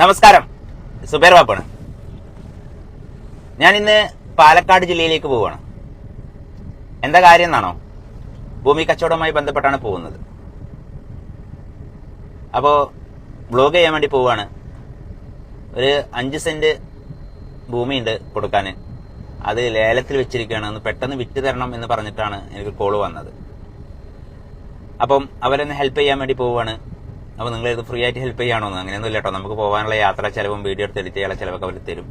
നമസ്കാരം. സുബേർ ബാപ്പാണ് ഞാൻ ഇന്ന് പാലക്കാട് ജില്ലയിലേക്ക് പോവുകയാണ്. എന്താ കാര്യം എന്നാണോ? ഭൂമി കച്ചവടവുമായി ബന്ധപ്പെട്ടാണ് പോകുന്നത്. അപ്പോ ബ്ലോഗ് ചെയ്യാൻ വേണ്ടി പോവാണ് ഒരു അഞ്ച് സെന്റ് ഭൂമിയുണ്ട് കൊടുക്കാൻ. അത് ലേലത്തിൽ വെച്ചിരിക്കുകയാണ്. ഒന്ന് പെട്ടെന്ന് വിറ്റ് തരണം എന്ന് പറഞ്ഞിട്ടാണ് എനിക്ക് കോൾ വന്നത്. അപ്പം അവരെന്നെ ഹെൽപ്പ് ചെയ്യാൻ വേണ്ടി പോവുകയാണ്. അപ്പോൾ നിങ്ങൾ ഇത് ഫ്രീ ആയിട്ട് ഹെൽപ്പ് ചെയ്യാണോന്ന് അങ്ങനെയൊന്നും ഇല്ല കേട്ടോ നമുക്ക് പോകാനുള്ള യാത്രാ ചിലവും വീഡിയോ എടുത്ത് എഡിറ്റ് ചെയ്യാനുള്ള ചിലവൊക്കെ അവർ തരും.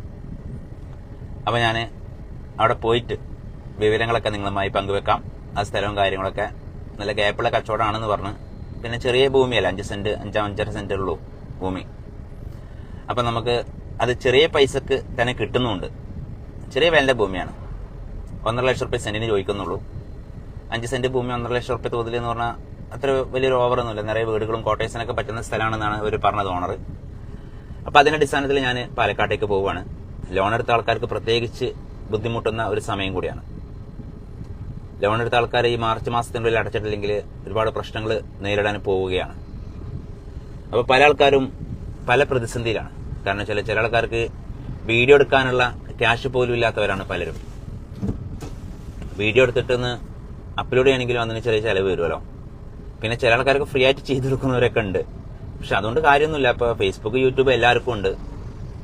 അപ്പോൾ ഞാൻ അവിടെ പോയിട്ട് വിവരങ്ങളൊക്കെ നിങ്ങളുമായി പങ്കുവെക്കാം. ആ സ്ഥലവും കാര്യങ്ങളൊക്കെ നല്ല ഗ്യാപ്പുള്ള കച്ചവടമാണെന്ന് പറഞ്ഞ്. പിന്നെ ചെറിയ ഭൂമിയല്ല അഞ്ച് സെന്റ് അഞ്ചാം അഞ്ചര സെന്റ് ഉള്ളൂ ഭൂമി. അപ്പം നമുക്ക് അത് ചെറിയ പൈസക്ക് തന്നെ കിട്ടുന്നുണ്ട്. ചെറിയ വിലന്റെ ഭൂമിയാണ്. ഒന്നര ലക്ഷം റുപ്യ സെന്റിന് ചോദിക്കുന്നുള്ളൂ. അഞ്ച് സെന്റ് ഭൂമി ഒന്നര ലക്ഷം റുപ്യ തോതിൽ എന്ന് പറഞ്ഞാൽ അത്ര വലിയൊരു ഓവറൊന്നുമില്ല നിറയെ വീടുകളും കോട്ടേഴ്സിനൊക്കെ പറ്റുന്ന സ്ഥലമാണെന്നാണ് അവർ പറഞ്ഞത് ഓണർ അപ്പം അതിന്റെ അടിസ്ഥാനത്തിൽ ഞാൻ പാലക്കാട്ടേക്ക് പോവുകയാണ്. ലോൺ എടുത്ത ആൾക്കാർക്ക് പ്രത്യേകിച്ച് ബുദ്ധിമുട്ടുന്ന ഒരു സമയം കൂടിയാണ്. ലോൺ എടുത്ത ആൾക്കാർ ഈ മാർച്ച് മാസത്തിനുള്ളിൽ അടച്ചിട്ടില്ലെങ്കിൽ ഒരുപാട് പ്രശ്നങ്ങൾ നേരിടാൻ പോവുകയാണ്. അപ്പോൾ പല ആൾക്കാരും പല പ്രതിസന്ധിയിലാണ്. കാരണം ചില ചില ആൾക്കാർക്ക് വീഡിയോ എടുക്കാനുള്ള ക്യാഷ് പോലും ഇല്ലാത്തവരാണ് പലരും. വീഡിയോ എടുത്തിട്ടൊന്ന് അപ്ലോഡ് ചെയ്യണമെങ്കിലും അതിന് ചെറിയ ചിലവ് വരുമല്ലോ. പിന്നെ ചില ആൾക്കാർക്ക് ഫ്രീ ആയിട്ട് ചെയ്തു കൊടുക്കുന്നവരൊക്കെ ഉണ്ട്. പക്ഷെ അതുകൊണ്ട് കാര്യമൊന്നുമില്ല. അപ്പൊ ഫേസ്ബുക്ക് യൂട്യൂബ് എല്ലാവർക്കും ഉണ്ട്.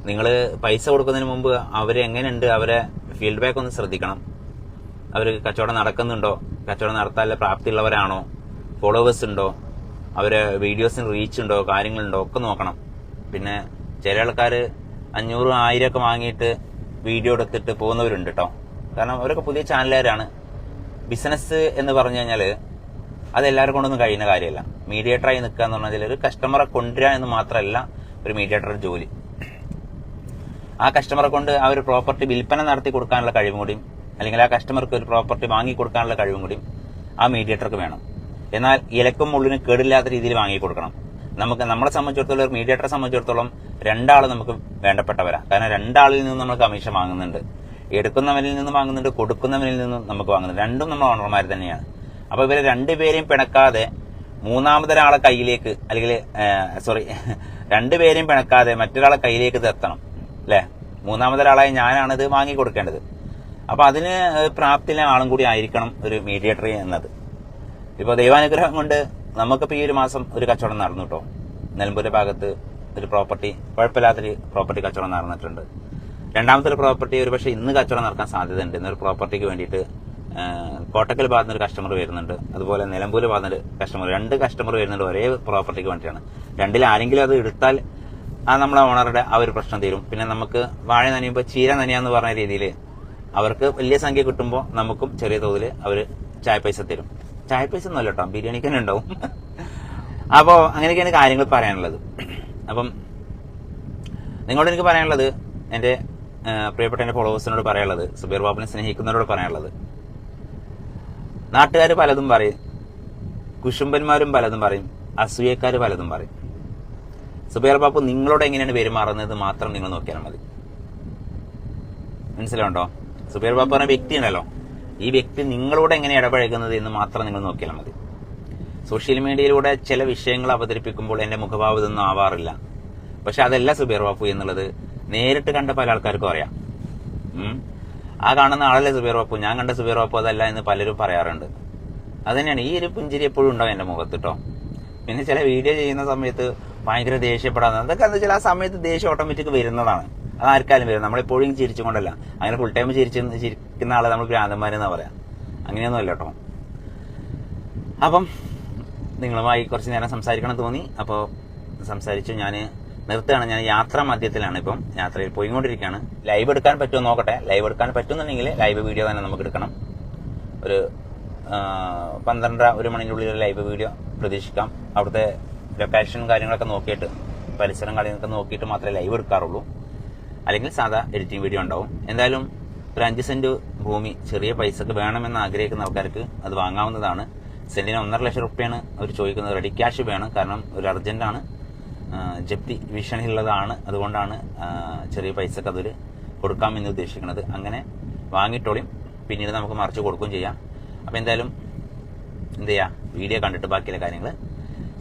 നിങ്ങൾ പൈസ കൊടുക്കുന്നതിന് മുമ്പ് അവരെ എങ്ങനെയുണ്ട്? അവരെ ഫീഡ്ബാക്ക് ഒന്ന് ശ്രദ്ധിക്കണം. അവർ കച്ചവടം നടക്കുന്നുണ്ടോ? കച്ചവടം നടത്താനുള്ള പ്രാപ്തിയുള്ളവരാണോ? ഫോളോവേഴ്സ് ഉണ്ടോ? അവരെ വീഡിയോസിന് റീച്ച് ഉണ്ടോ? കാര്യങ്ങളുണ്ടോ? ഒക്കെ നോക്കണം. പിന്നെ ചില ആൾക്കാർ അഞ്ഞൂറ് ആയിരം ഒക്കെ വാങ്ങിയിട്ട് വീഡിയോ എടുത്തിട്ട് പോകുന്നവരുണ്ട് കേട്ടോ കാരണം അവരൊക്കെ പുതിയ ചാനലുകാരാണ് ബിസിനസ് എന്ന് പറഞ്ഞു കഴിഞ്ഞാൽ അത് എല്ലാവരും കൊണ്ടൊന്നും കഴിയുന്ന കാര്യമല്ല. മീഡിയേറ്ററായി നിൽക്കുക എന്ന് പറഞ്ഞാൽ ഒരു കസ്റ്റമറെ കൊണ്ടുവരിക എന്ന് മാത്രമല്ല ഒരു മീഡിയേറ്ററുടെ ജോലി. ആ കസ്റ്റമറെ കൊണ്ട് ആ ഒരു പ്രോപ്പർട്ടി വിൽപ്പന നടത്തി കൊടുക്കാനുള്ള കഴിവും കൂടിയും അല്ലെങ്കിൽ ആ കസ്റ്റമർക്ക് ഒരു പ്രോപ്പർട്ടി വാങ്ങി കൊടുക്കാനുള്ള കഴിവും കൂടിയും ആ മീഡിയേറ്റർക്ക് വേണം. എന്നാൽ ഇലക്കും മുള്ളിനും കേടില്ലാത്ത രീതിയിൽ വാങ്ങി കൊടുക്കണം. നമുക്ക് നമ്മളെ സംബന്ധിച്ചിടത്തോളം ഒരു മീഡിയേറ്ററെ സംബന്ധിച്ചിടത്തോളം രണ്ടാൾ നമുക്ക് വേണ്ടപ്പെട്ടവരാ. കാരണം രണ്ടാളിൽ നിന്ന് നമ്മൾ കമ്മീഷൻ വാങ്ങുന്നുണ്ട്. എടുക്കുന്നവരിൽ നിന്നും വാങ്ങുന്നുണ്ട് കൊടുക്കുന്നവരിൽ നിന്നും നമുക്ക് വാങ്ങുന്നുണ്ട്. രണ്ടും നമ്മൾ ഓണർമാർ തന്നെയാണ്. അപ്പൊ ഇവരെ രണ്ടുപേരെയും പിണക്കാതെ മൂന്നാമതൊരാളെ കയ്യിലേക്ക് അല്ലെങ്കിൽ സോറി രണ്ടുപേരെയും പിണക്കാതെ മറ്റൊരാളെ കയ്യിലേക്ക് എത്തണം അല്ലെ? മൂന്നാമതൊരാളായി ഞാനാണ് ഇത് വാങ്ങി കൊടുക്കേണ്ടത്. അപ്പൊ അതിന് പ്രാപ്തിയിലെ ആളും കൂടി ആയിരിക്കണം ഒരു മീഡിയേറ്ററി എന്നത്. ഇപ്പൊ ദൈവാനുഗ്രഹം കൊണ്ട് നമുക്കിപ്പോ ഈ ഒരു മാസം ഒരു കച്ചവടം നടന്നു കേട്ടോ നിലമ്പൂര് ഭാഗത്ത് ഒരു പ്രോപ്പർട്ടി കുഴപ്പമില്ലാത്തൊരു പ്രോപ്പർട്ടി കച്ചവടം നടന്നിട്ടുണ്ട്. രണ്ടാമത്തെ ഒരു പ്രോപ്പർട്ടി ഒരു പക്ഷേ ഇന്ന് കച്ചവടം നടക്കാൻ സാധ്യതയുണ്ട്. ഇന്നൊരു പ്രോപ്പർട്ടിക്ക് വേണ്ടിയിട്ട് കോട്ടക്കൽ ഭാഗത്തുനിന്ന് ഒരു കസ്റ്റമർ വരുന്നുണ്ട്. അതുപോലെ നിലമ്പൂര് ഭാഗത്തുനിന്ന് കസ്റ്റമർ രണ്ട് കസ്റ്റമർ വരുന്നുണ്ട് ഒരേ പ്രോപ്പർട്ടിക്ക് വേണ്ടിയിട്ടാണ് രണ്ടിൽ ആരെങ്കിലും അത് എടുത്താൽ ആ നമ്മളെ ഓണറുടെ ആ ഒരു പ്രശ്നം തീരും. പിന്നെ നമുക്ക് വാഴ നനയുമ്പോൾ ചീര നനയാന്ന് പറഞ്ഞ രീതിയിൽ അവർക്ക് വലിയ സംഖ്യ കിട്ടുമ്പോൾ നമുക്കും ചെറിയ തോതിൽ അവർ ചായ പൈസ തരും. ചായ പൈസ ഒന്നുമല്ല കേട്ടോ ബിരിയാണിക്ക് തന്നെ ഉണ്ടാവും. അപ്പോൾ അങ്ങനെയൊക്കെയാണ് കാര്യങ്ങൾ പറയാനുള്ളത്. അപ്പം നിങ്ങളോട് എനിക്ക് പറയാനുള്ളത് എന്റെ പ്രിയപ്പെട്ട എന്റെ ഫോളോവേഴ്സിനോട് പറയാനുള്ളത് സുബീർ ബാബുനെ സ്നേഹിക്കുന്നവരോട് പറയാനുള്ളത്. നാട്ടുകാർ പലതും പറയും. കുശുംബന്മാരും പലതും പറയും. അസൂയക്കാർ പലതും പറയും. സുബീർ ബാബു നിങ്ങളോട് എങ്ങനെയാണ് പെരുമാറുന്നത് മാത്രം നിങ്ങൾ നോക്കിയാൽ മതി. മനസ്സിലുണ്ടോ സുബീർ ബാബു പറഞ്ഞ വ്യക്തിയുണ്ടല്ലോ ഈ വ്യക്തി നിങ്ങളോട് എങ്ങനെ ഇടപഴകുന്നത് എന്ന് മാത്രം നിങ്ങൾ നോക്കിയാൽ മതി. സോഷ്യൽ മീഡിയയിലൂടെ ചില വിഷയങ്ങൾ അവതരിപ്പിക്കുമ്പോൾ എന്റെ മുഖഭാവം ഇതൊന്നും ആവാറില്ല. പക്ഷെ അതല്ല സുബീർ ബാപ്പു എന്നുള്ളത് നേരിട്ട് കണ്ട പല ആൾക്കാർക്കും അറിയാം. ആ കാണുന്ന ആളല്ലേ സുബീർ ബാപ്പു? ഞാൻ കണ്ട സുബീർ ബാപ്പു അതല്ല എന്ന് പലരും പറയാറുണ്ട്. അത് തന്നെയാണ്. ഈ ഒരു പുഞ്ചിരി എപ്പോഴും ഉണ്ടാവും എന്റെ മുഖത്ത് കേട്ടോ പിന്നെ ചില വീഡിയോ ചെയ്യുന്ന സമയത്ത് ഭയങ്കര ദേഷ്യപ്പെടാൻ അതൊക്കെ എന്താ വെച്ചാൽ ആ സമയത്ത് ദേഷ്യം ഓട്ടോമാറ്റിക് വരുന്നതാണ്. അത് ആർക്കാലും വരും. നമ്മളെപ്പോഴും ചിരിച്ചുകൊണ്ടല്ല. അങ്ങനെ ഫുൾ ടൈം ചിരിച്ച് ചിരിക്കുന്ന ആളെ നമ്മൾ ഭ്രാന്തന്മാരെന്നാ പറയാം. അങ്ങനെയൊന്നുമല്ല കേട്ടോ അപ്പം നിങ്ങളുമായി കുറച്ച് നേരം സംസാരിക്കണം തോന്നി. അപ്പോൾ സംസാരിച്ചു. ഞാൻ നിർത്തുകയാണ്. ഞാൻ യാത്രാ മധ്യത്തിലാണ് ഇപ്പം യാത്രയിൽ പോയിക്കൊണ്ടിരിക്കുകയാണ്. ലൈവ് എടുക്കാൻ പറ്റുമോ നോക്കട്ടെ. ലൈവ് എടുക്കാൻ പറ്റുന്നുണ്ടെങ്കിൽ ലൈവ് വീഡിയോ തന്നെ നമുക്ക് എടുക്കണം. ഒരു പന്ത്രണ്ടര ഒരു മണിന്റെ ഒരു ലൈവ് വീഡിയോ പ്രതീക്ഷിക്കാം. അവിടുത്തെ ലൊക്കേഷൻ കാര്യങ്ങളൊക്കെ നോക്കിയിട്ട് പരിസരം കാര്യങ്ങളൊക്കെ നോക്കിയിട്ട് മാത്രമേ ലൈവ് എടുക്കാറുള്ളൂ. അല്ലെങ്കിൽ സാധാ എഡിറ്റിംഗ് വീഡിയോ ഉണ്ടാവും. എന്തായാലും ഒരു അഞ്ച് സെന്റ് ഭൂമി ചെറിയ പൈസക്ക് വേണമെന്ന് ആഗ്രഹിക്കുന്ന ആൾക്കാർക്ക് അത് വാങ്ങാവുന്നതാണ്. സെന്റിന് ഒന്നര ലക്ഷം റുപ്യാണ് അവർ ചോദിക്കുന്നത്. റെഡി ക്യാഷ് വേണം. കാരണം ഒരു അർജന്റാണ് ജപ്തി ഭീഷണിയുള്ളതാണ്. അതുകൊണ്ടാണ് ചെറിയ പൈസക്ക് അതൊരു കൊടുക്കാമെന്ന് ഉദ്ദേശിക്കുന്നത്. അങ്ങനെ വാങ്ങിയിട്ടോളിയും പിന്നീട് നമുക്ക് മറിച്ച് കൊടുക്കുകയും ചെയ്യാം. അപ്പോൾ എന്തായാലും എന്ത് ചെയ്യാം? വീഡിയോ കണ്ടിട്ട് ബാക്കിയുള്ള കാര്യങ്ങൾ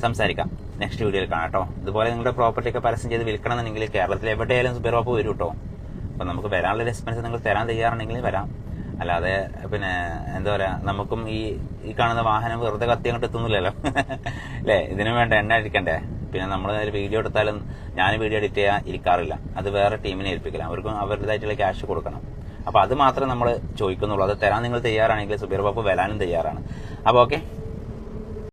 സംസാരിക്കാം. നെക്സ്റ്റ് വീഡിയോയിൽ കാണാം കേട്ടോ. ഇതുപോലെ നിങ്ങളുടെ പ്രോപ്പർട്ടി ഒക്കെ പരസ്യം ചെയ്ത് വിൽക്കണമെന്നുണ്ടെങ്കിൽ കേരളത്തിൽ എവിടെയായാലും സുബീർ വാപ്പ് വരും കേട്ടോ. അപ്പൊ നമുക്ക് വരാനുള്ള എക്സ്പെൻസ് നിങ്ങൾ തരാൻ തയ്യാറുണ്ടെങ്കിൽ വരാം. അല്ലാതെ പിന്നെ എന്താ പറയാ നമുക്കും ഈ ഈ കാണുന്ന വാഹനം വെറുതെ കത്തി അങ്ങോട്ട് എത്തുന്നില്ലല്ലോ. അല്ലേ ഇതിനു വേണ്ട എണ്ണ അടിക്കണ്ടേ പിന്നെ നമ്മൾ വീഡിയോ എടുത്താലും ഞാൻ വീഡിയോ എഡിറ്റ് ചെയ്യാൻ ഇരിക്കാറില്ല. അത് വേറെ ടീമിനെ ഏൽപ്പിക്കില്ല. അവർക്കും അവരുടേതായിട്ടുള്ള ക്യാഷ് കൊടുക്കണം. അപ്പോൾ അത് മാത്രമേ നമ്മൾ ചോദിക്കുന്നുള്ളൂ. അത് തരാൻ നിങ്ങൾ തയ്യാറാണെങ്കിൽ സുബീർ ബാബു വരാനും തയ്യാറാണ്. അപ്പോൾ ഓക്കെ